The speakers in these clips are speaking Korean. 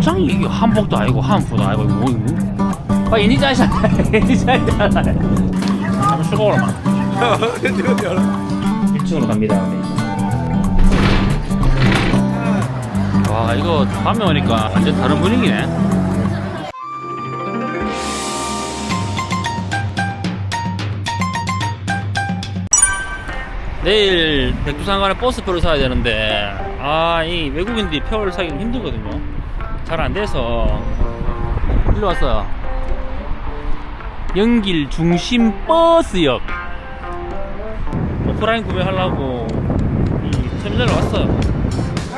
복장이 이게 한복도 아니고 한부도 아니고 뭐 이거? 아 애니자이잖아 애니자이잖아 잠시 쉬고 오라마 1층으로 갑니다. 네. 와 이거 밤에 오니까 완전 다른 분위기네. 내일 백두산간에 버스표를 사야 되는데 아 이 외국인들이 표를 사기는 힘들거든요. 잘 안 돼서 일로 왔어요 연길 중심 버스역 오프라인 구매하려고 이 터미널에 왔어요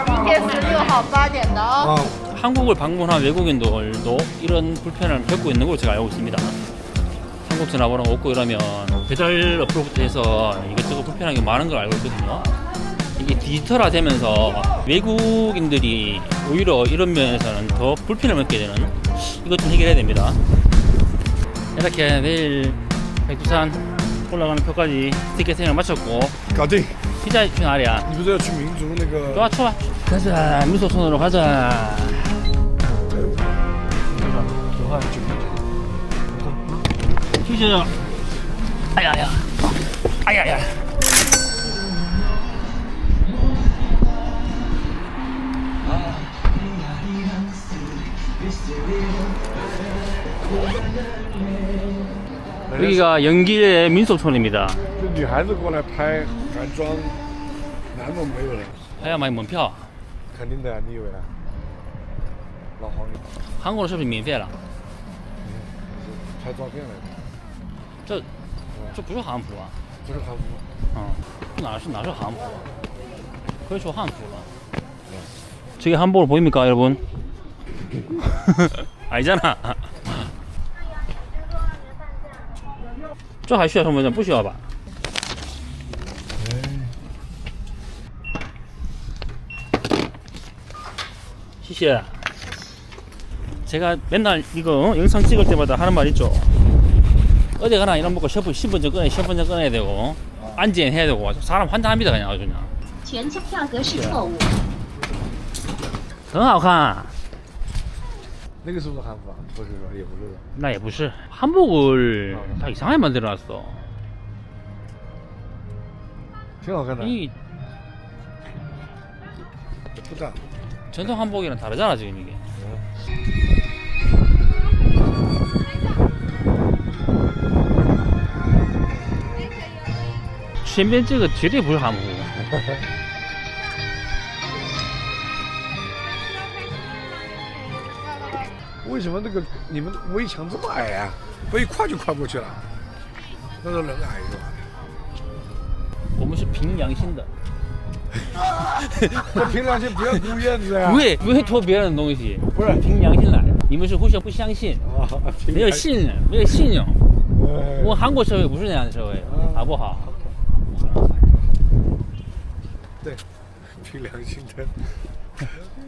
今天十六号八点的哦。 아, 한국을 방문한 외국인들도 이런 불편을 겪고 있는 걸로 제가 알고 있습니다. 한국 전화번호가 없고 이러면 배달 어플로부터 해서 이것저것 불편한 게 많은 걸 알고 있거든요. 이게 디지털화 되면서 외국인들이 오히려 이런 면에서는 더 불편을 겪게 되는 이것 좀 해결해야 됩니다. 이렇게 내일 백두산 올라가는 표까지 티켓팅을 마쳤고 搞定。 피자 去哪里啊？你不是要去民族那个？ 좋아 좋아 가자 미소촌으로 가자 피자 아야야 아야야 여기가 연길의 민속촌입니다 这女孩子过来拍韩妆，男的没有人。 해야 많이 门票肯定的，你以为啊？老黄牛韩国是不是免费了？拍照片来的，这这不是韩服啊？不是韩服。嗯，哪是哪是韩服？可以说汉服了。这个 한복을 보입니까, 여러분? 아니잖아. 这还需要身份证？不需要吧？谢谢. 제가 맨날 이거 어? 영상 찍을 때마다 하는 말 있죠. 어디 가나 이런 먹고 셔프 신분증 꺼내 신분증 꺼내야 되고 안检 해야 되고 사람 환장합니다 그냥 아주 그냥 全票票格式错误。很好看 那个是不是韩服啊？不是，也不是。那也不是 한복을 다 이상하게 만들어놨어 挺好看的， 이 不大。 전통 한복이랑 다르잖아 지금 이게前边这个绝对不是韩服 为什么那个你们围墙这么矮啊、不一跨就跨过去了？那时候人矮是吧？我们是凭良心的。这凭良心不要丢院子呀、不会不会偷别人的东西。不是凭良心来。你们是互相不相信。没有信任没有信用。哎。我韩国社会不是那样的社会嗯好不好？对，凭良心的。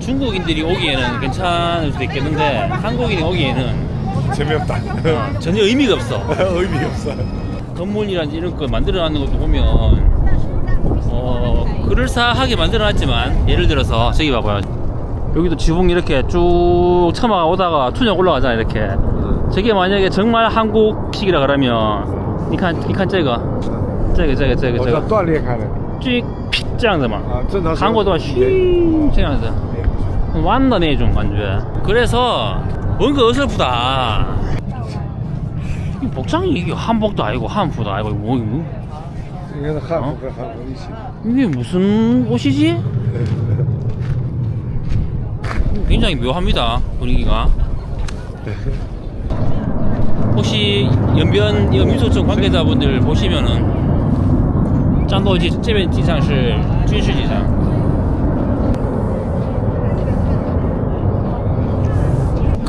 중국인들이 오기에는 괜찮을 수도 있겠는데 한국인이 오기에는 재미없다. 어, 전혀 의미가 없어. 의미 없어. 건물이란 이런 거 만들어놨는 것도 보면 어 그럴싸하게 만들어놨지만 예를 들어서 저기 봐봐요 여기도 지붕 이렇게 쭉 처마 오다가 투정 올라가잖아 이렇게 저게 만약에 정말 한국식이라 그러면 니칸 니칸 这个这个这个这个我这个知道断裂开了这这样子嘛啊，正常是韩国的话嘘这样子 弯的那种感觉그래서 뭔가 어설프다 이 복장이 이게 한복도 아니고 한服도 아니고 뭐, 뭐 应该是汉服和韩服一起。 이게 무슨 옷이지? 굉장히 묘합니다 분위기가 혹시 연변 이 민소청 관계자분들 보시면은 짱도지 这边机场是军事机场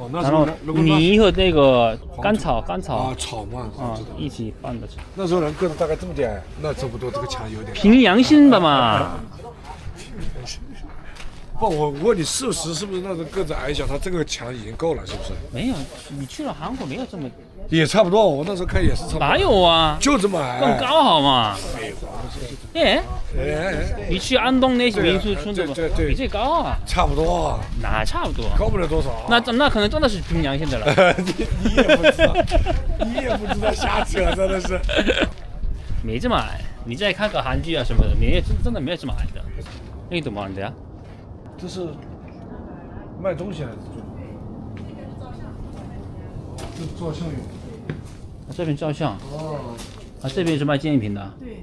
哦，那然后泥和那个甘草、甘草啊草嘛，啊一起拌的，那时候人个子大概这么点，那差不多这个墙有点。凭良心的嘛。不，我问你，事实是不是那种个子矮小，他这个墙已经够了，是不是？没有，你去了韩国没有这么，也差不多，我那时候看也是差不多。哪有啊？就这么矮？更高好吗？哎，你去安东那些民宿村的对对对比这高啊，差不多，哪差不多？高不了多少。那那可能真的是凭良心的了。你你也不知道，你也不知道，瞎扯，真的是。没这么矮，你再看个韩剧啊什么的，你也真真的没有这么矮的。那你怎么玩的呀？这是卖东西还是做？这照相用。啊这边照相哦。啊，这边是卖纪念品的。对。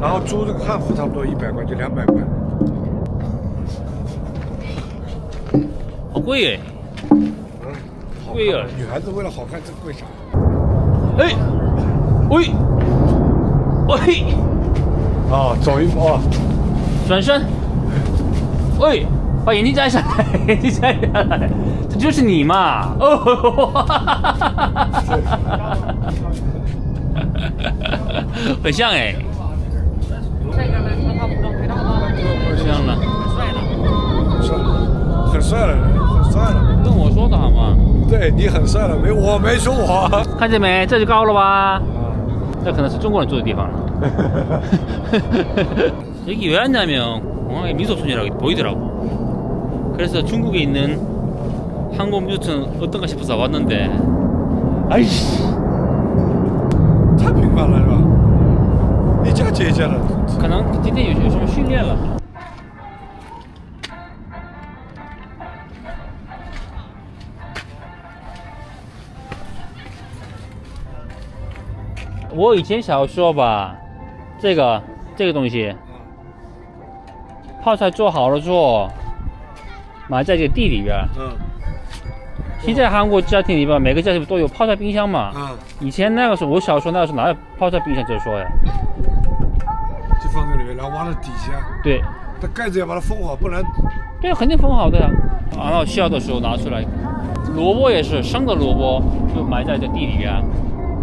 然后租这个汉服差不多一百块，就两百块。好贵耶！嗯，好贵啊女孩子为了好看，这贵啥？哎，喂，喂，啊，走一步啊，转身，喂，把眼镜摘下来，眼镜摘下来，这就是你嘛！哦，很像哎， 对你很帅了，没我没说我。看见没？这就高了吧？啊，这可能是中国人住的地方了. 여기 왜 왔냐면 공항에 민속촌이라고 보이더라고. 그래서 중국에 있는 한국 민속촌 어떤가 싶어서 왔는데 아이씨 太平凡了是吧？一家接一家的。可能今天有有什么训练了。 我以前小时候吧，这个这个东西，泡菜做好了之后，埋在这个地里边儿。嗯现在韩国家庭里边，每个家庭都有泡菜冰箱嘛。嗯，以前那个时候，我小时候那个时候哪有泡菜冰箱这说呀？就放在里面，然后挖到底下，对，它盖子要把它封好，不然对，肯定封好的呀。然后需要的时候拿出来。萝卜也是生的萝卜，就埋在这地里边。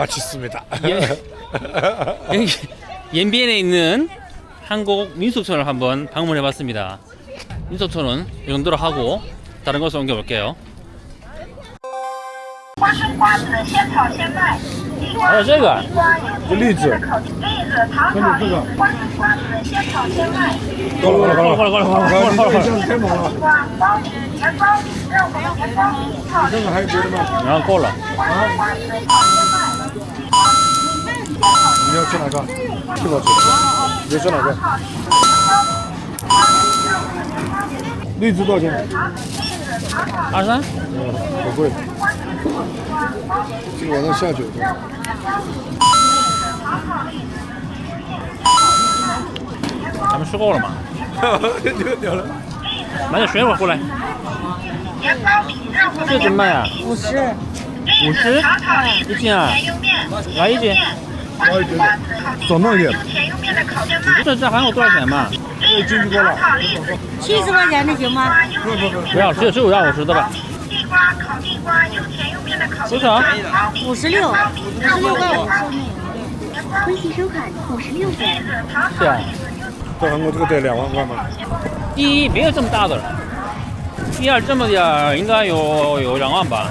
마쳤습니다. 예, 예. 연비엔에 있는 한국 민속촌을 한번 방문해 봤습니다. 민속촌은 이 정도로 하고 다른 곳으로 옮겨 볼게요. 아, 제가 리즈. 아, 콜라. 你要吃哪个？这个好吃。你要吃哪个？荔枝多少钱？二十三。嗯，好贵。今晚上下酒的。咱们吃够了吗？哈哈，了。买点水果过来。这怎么卖啊？五十。五十？一斤啊？来一斤。欢迎瓜子，少弄一点有甜有面的烤面饭，这这韩国多少钱嘛？一只烤一只。七十块钱的行吗？不不不，不要，只有只有让我吃的吧？地瓜烤地瓜，有甜有面的烤多少？五十六，五十六块五微信收款五十六元。是啊，在韩国这个得两万块吗？第一没有这么大的，第二这么点儿应该有有两万吧？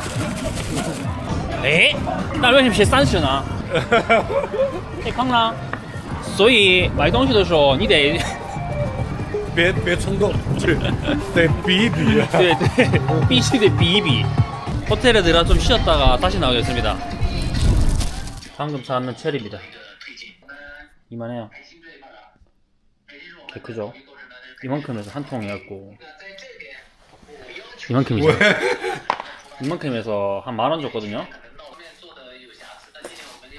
哎，那为什么写三十呢？太坑了。所以买东西的时候你得别别冲动，得比一比。 네, 네. 삐시 대 비비. 호텔에 들어 좀 쉬었다가 다시 나오겠습니다. 방금 사는 체리입니다. 이만해요. 개 크죠? 이만큼에서 한 통이었고 이만큼이죠. 이만큼에서 한 만 원 줬거든요.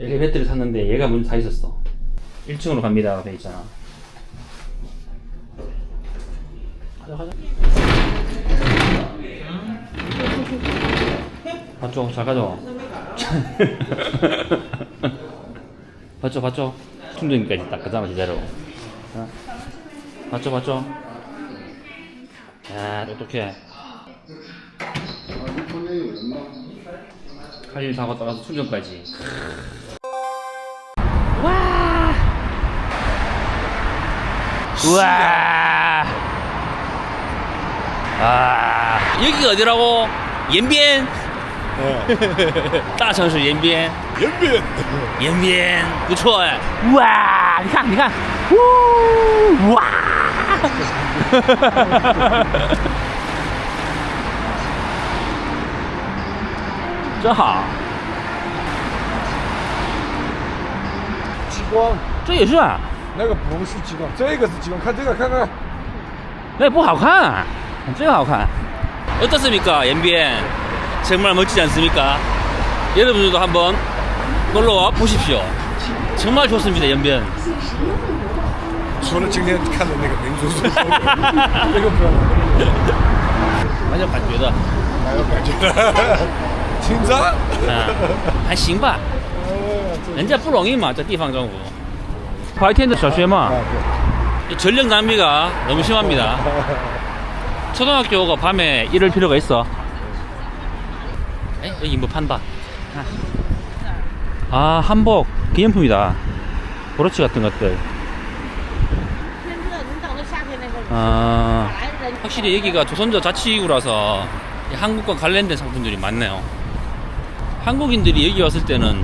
엘리베이터를 탔는데 얘가 문다 있었어. 1층으로 갑니다 돼 있잖아. 가자 가자. 봤죠? 잘 가져. 봤죠? 봤죠? 충전기까지 딱 가잖아 제대로. 어? 봤죠? 봤죠? 야 똑똑해. 칼일 사고 따라서 충전까지. 우와. 아 여기가 어디라고? 연변 大城市延边，延边，延边不错哎！哇，你看，你看，呜哇！真好，激光，这也是啊， 那个不是激光，这个是激光，看这个，看看。那也不好看，这个好看。어떻습니까延边정말 멋지지 않습니까? 여러분들도 한번 놀러 와 보십시오. 정말 좋습니다, 연변. 除了今天看的那个民族主义，这个不要，蛮有感觉的，蛮有感觉的。紧张。啊，还行吧。人家不容易嘛，这地方政府。 白天的小学嘛， 이 전력 낭비가 너무 심합니다. 초등학교가 밤에 이럴 필요가 있어. 에? 여기 뭐 판다. 아, 한복 기념품이다. 브로치 같은 것들. 天热，你等到夏天那个 아, 来人 확실히 여기가 조선조 자치구라서 이 한국과 관련된 상품들이 많네요. 한국인들이 여기 왔을 때는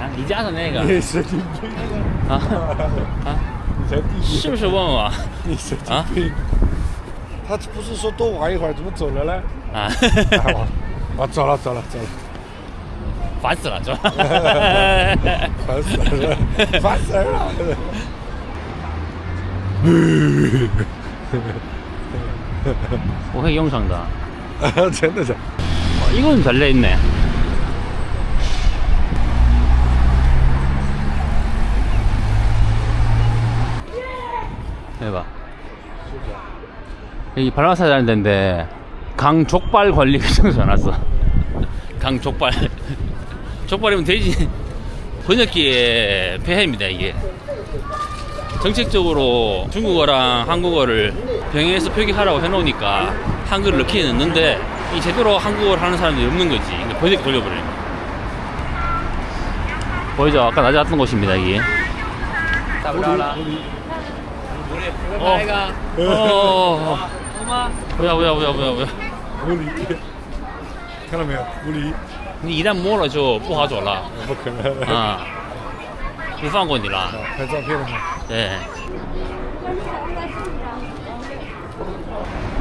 啊你家的那个？啊 啊。你才第一是不是问我？啊？他不是说多玩一会儿怎么走了呢？啊。我走了走了走了。烦死了是吧烦死了 烦死了。我可以用上的。真的是一个人在累呢 여기 발화사 자는 데인데 강족발 관리 규정서 해놨어. 강족발. 족발이면 돼지. 번역기의 폐해입니다 이게. 정책적으로 중국어랑 한국어를 병행해서 표기하라고 해놓으니까 한글을 넣긴 넣는데 이 제대로 한국어를 하는 사람들이 없는 거지. 그러니까 번역기 돌려버리는 거 보이죠? 아까 낮에 왔던 곳입니다 이게. 어. 어. 어. 不要不要不要不要不要，狐狸，看到没有？狐狸，你一旦摸了就不好走了。不可能。啊、不放过你了。拍照片了吗？对。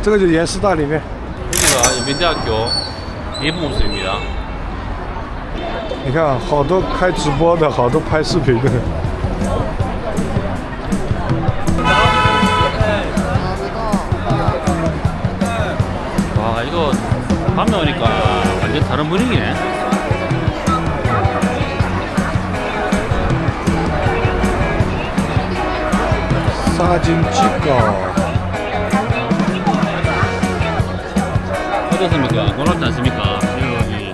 这个就岩石道里面。这个有没钓球？也不水泥啊。你看，好多开直播的，好多拍视频的。 다른 분위기네. 사진 찍어. 어떻습니까? 놀랍지 않습니까? 여기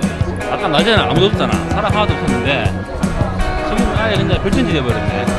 아까 낮에는 아무도 없잖아. 사람 하나도 없었는데 지금 아예 그냥 별천지 돼버렸네.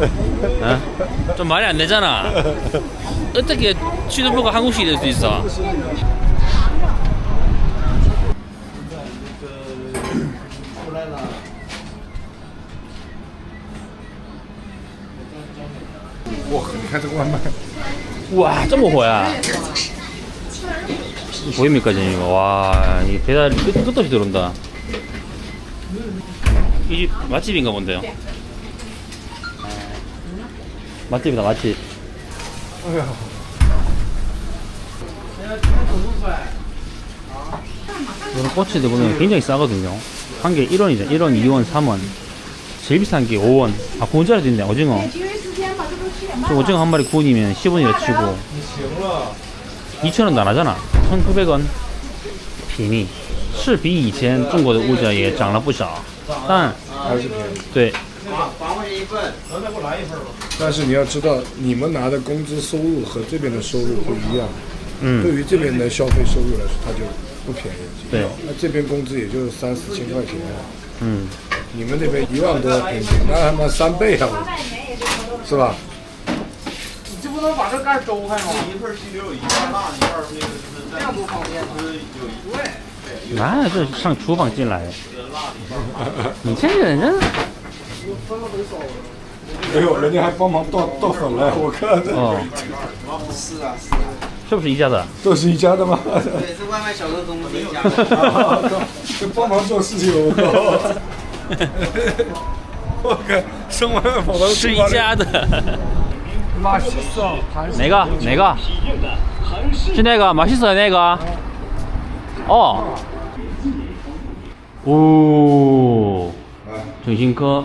어? 좀 말이 안 되잖아. 어떻게 취소부가 한국식이 될 수 있어? 와, 그냥 오버야. 보입니까, 지금? 와, 이 배달이 끝, 끝없이 들어온다. 이 맛집인가 본데요? 맛집이다, 맛집. 哎呀， 이런 꼬치들 보면 굉장히 싸거든요. 한 개 1원이죠. 1원, 2원, 3원. 제일 비싼 게 5원. 아, 구운자리도 있네, 오징어. 저 오징어 한 마리 구운이면 10원이라 치고. 2,000원도 안 하잖아. 1,900원. 便宜。是比以前中国的物价也涨了不少，但还是便宜。对 但是你要知道，你们拿的工资收入和这边的收入不一样。嗯对嗯于这边的消费收入来说，它就不便宜。对那这边工资也就三四千块钱，嗯你们那边一万多平均，那他妈三倍啊，是吧？这不能把这盖周开吗？一份鸡柳有一半大，一半那个是这样多方便，是有一对。哪这上厨房进来？你这个人真没有，人家还帮忙倒倒粉了，我靠！哦，是啊是啊，是不是一家的？都是一家的吗？对，是外卖小哥跟我们一家的。这帮忙做事情，我靠！我靠，生外卖的都是一家的。马西斯，哪个？哪个？是那个马西斯那个？哦，哦，郑新科。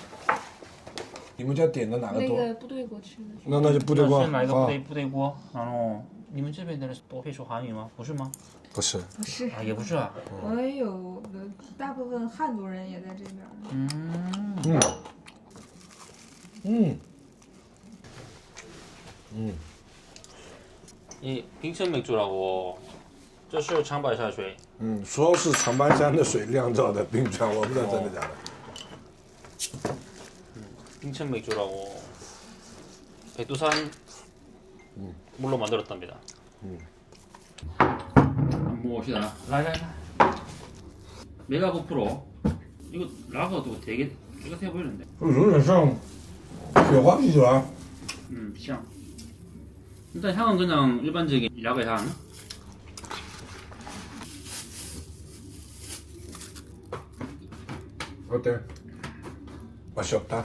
你们家点的哪个多？那个部队锅吃的。那那就部队锅。买个部队部队锅，然后你们这边的人都会说韩语吗？不是吗？不是，不是啊，也不是啊。我有有大部分汉族人也在这边。嗯嗯嗯嗯。你平时没住到过？这是长白山水。嗯，说是长白山的水酿造的冰川，我不知道真的假的。 빙천 맥주라고 백두산 물로 만들었답니다. 한번 봅시다. 라라라. 메가 9% 이거 라거도 되게 깨끗해 보이는데. 有点像雪花啤酒啊。 음, 향. 일단 향은 그냥 일반적인 라거 향. 어때? 맛이 없다.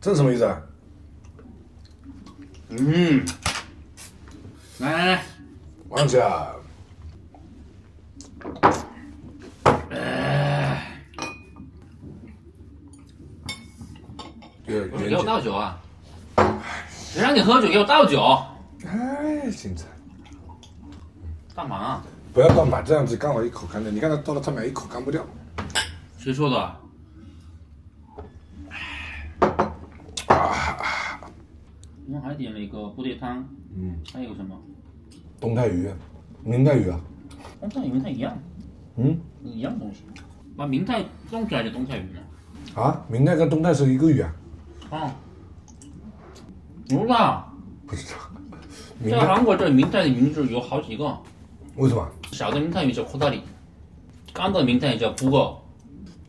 这是什么意思啊？嗯.来来来，王家，有给我倒酒啊！谁让你喝酒？给我倒酒！哎，现在！干嘛？不要倒满，这样子刚好一口干掉。你看他倒到上面一口干不掉。谁说的？我还点了一个部队汤，嗯，还有什么？东泰鱼、明泰鱼啊？东泰鱼它一样？嗯，一样东西。那明泰弄出来的东泰鱼吗？啊，明泰跟东泰是一个鱼啊？哦，不知道。不知道。在韩国，这明泰的名字有好几个。为什么？小的明泰鱼叫库达里，干的明泰叫布哥。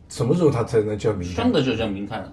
什么时候它才能叫明泰？生的就叫明泰了。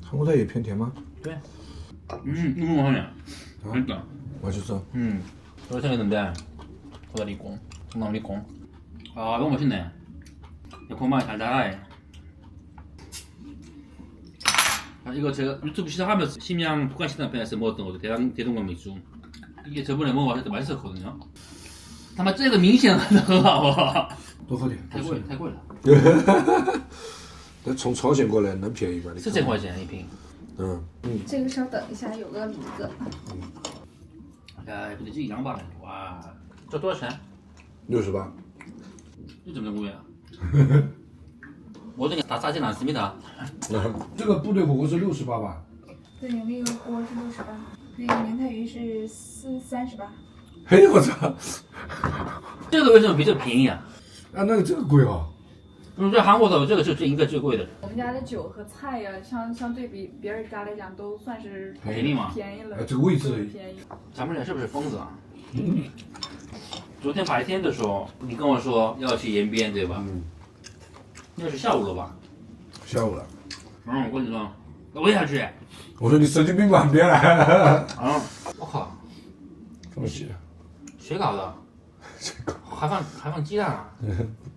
韩国菜也偏甜吗？对。음, 이거 뭐하냐? 그러니까. 맛있어. 음. 저렇게 생겼는데 코다리 콩, 동남리 콩. 아, 너무 맛있네. 고마워 달달해. 아, 이거 제가 유튜브 시작하면서 심양 북한 식당 앞에서 먹었던 것도 대동, 대동강 맥주. 이게 저번에 먹어봤을 때 맛있었거든요. 他妈这个明显很好啊！多喝点。太贵了，太贵了， 那从朝鲜过来能便宜吗？四千块钱一瓶。嗯嗯。这个稍等一下，有个李子。嗯。哎，不对，这一张吧。哇，这多少钱？六十八。这怎么那么贵啊？我这个打杂进来？思密达。这个部队火锅是六十八吧？对，那个锅是六十八，那个明太鱼是四三十八。嘿，我操！这个为什么比这便宜啊？啊，那个这个贵啊、哦。嗯，在韩国的这个是最应该最贵的，我们家的酒和菜呀、相相对比别人家来讲，都算是便宜嘛。便宜了。哎这个位置便宜。咱们俩是不是疯子啊？昨天白天的时候，你跟我说要去延边，对吧？嗯，那是下午了吧？下午了。嗯，我跟你说，我也想去。我说你神经病吧，别来。啊！我靠，这么急？谁搞的？谁搞还放还放鸡蛋啊？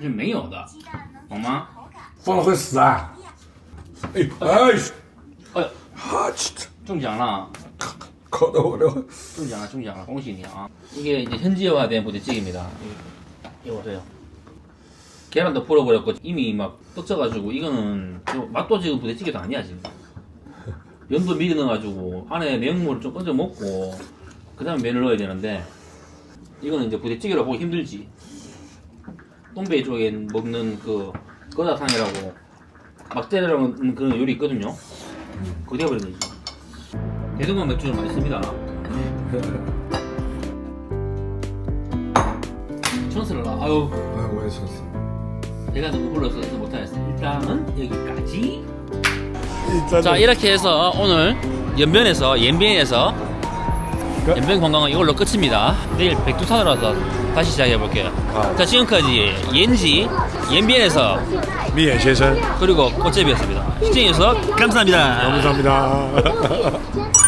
是没有的，鸡蛋能懂吗？口感。放了会死啊！哎哎哎呦，哈气！中奖了！ 口都我 중장, 중장, 공신이야. 이게 이제 현지화된 부대찌개입니다. 이거 보세요. 계란도 풀어버렸고 이미 막 떡져가지고 이거는 좀 맛도 지금 부대찌개도 아니야 지금. 면도 미리 넣어가지고 안에 내용물을 좀 얹어 먹고 그 다음에 면을 넣어야 되는데 이거는 이제 부대찌개로 보기 힘들지. 東北 쪽에 먹는 그 꺼다상이라고 막대라는 그런 요리 있거든요. 그거 되버린 거지. 대동강 맥주는 맛있습니다. 천스러라. 아유, 아이고 했었어. 제가 너무 불러서 못하겠어. 일단은 여기까지. 자 이렇게 해서 오늘 연변에서 연변에서 연변 관광은 이걸로 끝입니다. 내일 백두산으로서 다시 시작해볼게요. 아. 자, 지금까지 옌지, 옌비엔에서 미예 제선 그리고 꽃제비였습니다. 시청해주셔서 감사합니다. 감사합니다.